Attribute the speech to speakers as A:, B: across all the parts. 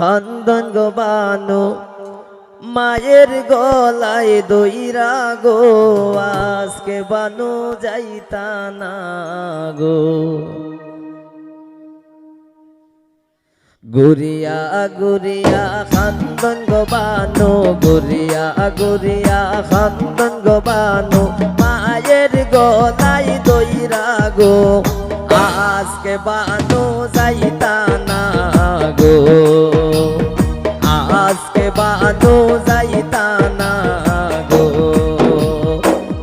A: খন্দন গো বানু মায়ের গলায় দইরা গো, আজকে বানু যাইতা না গো। গুরিয়া গুরিয়া খান্দন গো বানু গুরিয়া গুরিয়া খান্দন গো বানু মায়ের গলায় দইরা গো, আজকে বানু যাইতা না গো। বানু যাইতা না গো।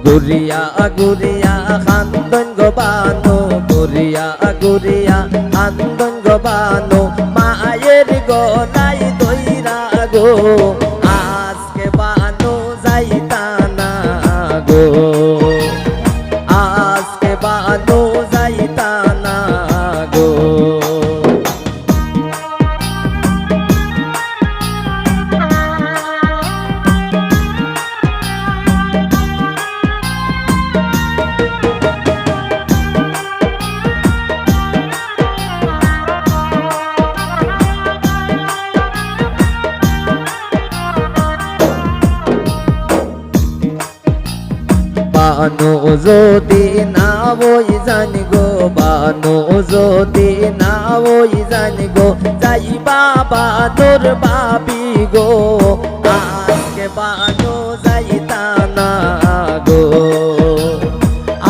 A: গুরিয়া গুরিয়া খান্দন গবানো বানু গুরিয়া গুরিয়া খান্দন গবানো বানু, মায়ের গলাই দইরা গো। বানু যদি না বই জানি গো, বানু যদি না বই জানি গো, যাই বাবা তোর বাবি গো। আজকে বানু যাইতা না গো।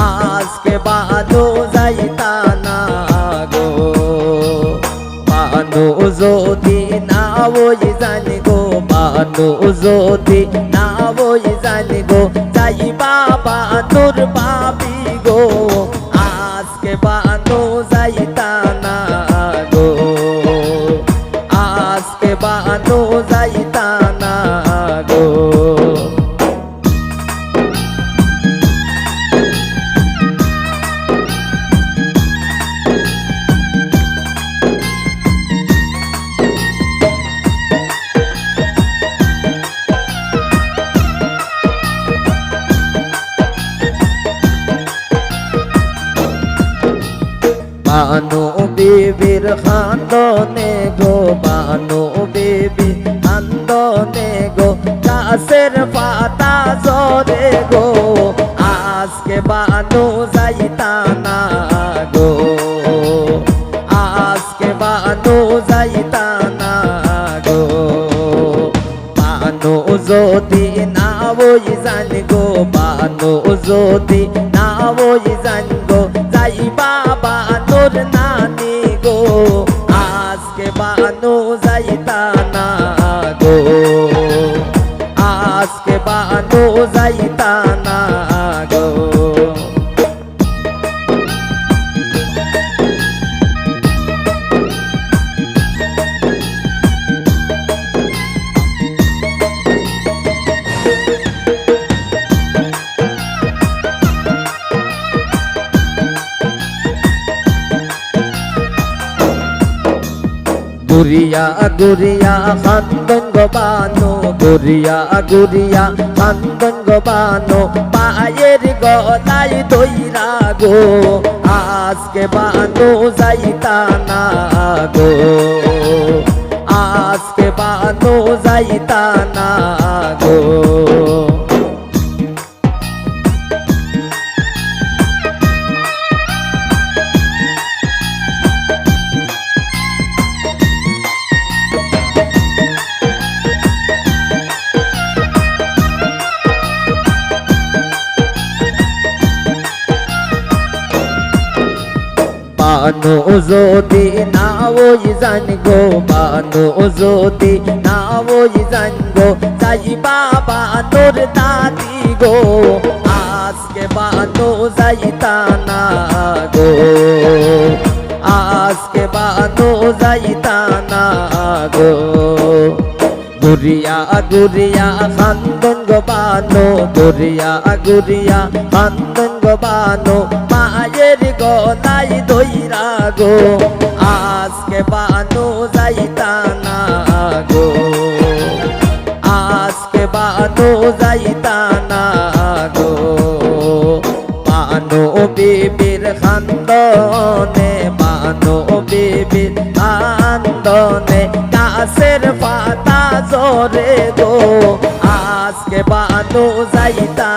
A: আজকে বানু যাইতা না গো। বানু যদি না বই জানি গো, বানু যদি না বানু যাইতা বানু বিবির খান্দনে গো বানু বিবি খান্দনে গো গাছের পাতা জরে গো। আজকে বানু যাইতা না গো। আজকে বানু যাইতা না গো। বানু যদি না বই জানি গো, বানু যদি না বাবা তোর গুরিয়া গুরিয়া খান্দন বানো গুরিয়া গুরিয়া খান্দন বানো পায়ের গলাই দইরা গো, আজকে বানো যাইতা না গো, আজকে বানো যাইতা না গো। বানু যদি না ওই জান গো বানু যদি না ওই জান গো যাই বাবা তোর দাদি গো আজকে বানু যাইতা না গো আজকে বানু যাইতা না গো গুরিয়া গুরিয়া খান্দন গো বানো গুরিয়া গুরিয়া খান্দন গো বানো মায়ের গলাই দইরা গো, আজকে বানো যাইতা না গো। আজকে বানো যাইতা না গো। বানো বিবির খান্দনে, বানো বিবির খান্দনে কা পাতা জরে গো। আজকে বানু যাইতা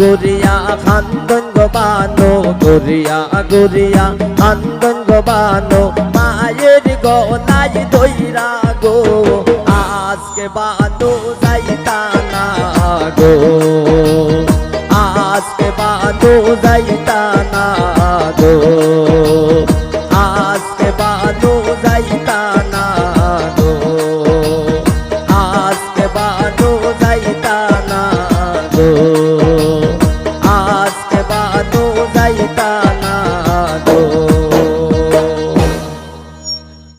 A: গুরিয়া খান্দন গোবানো গুরিয়া গুরিয়া খান্দন গোবানো মায়ের গনাই নাই দইরা গো, আজকে বানো যাইতানা গো, আজকে বানো যাইতানা গো।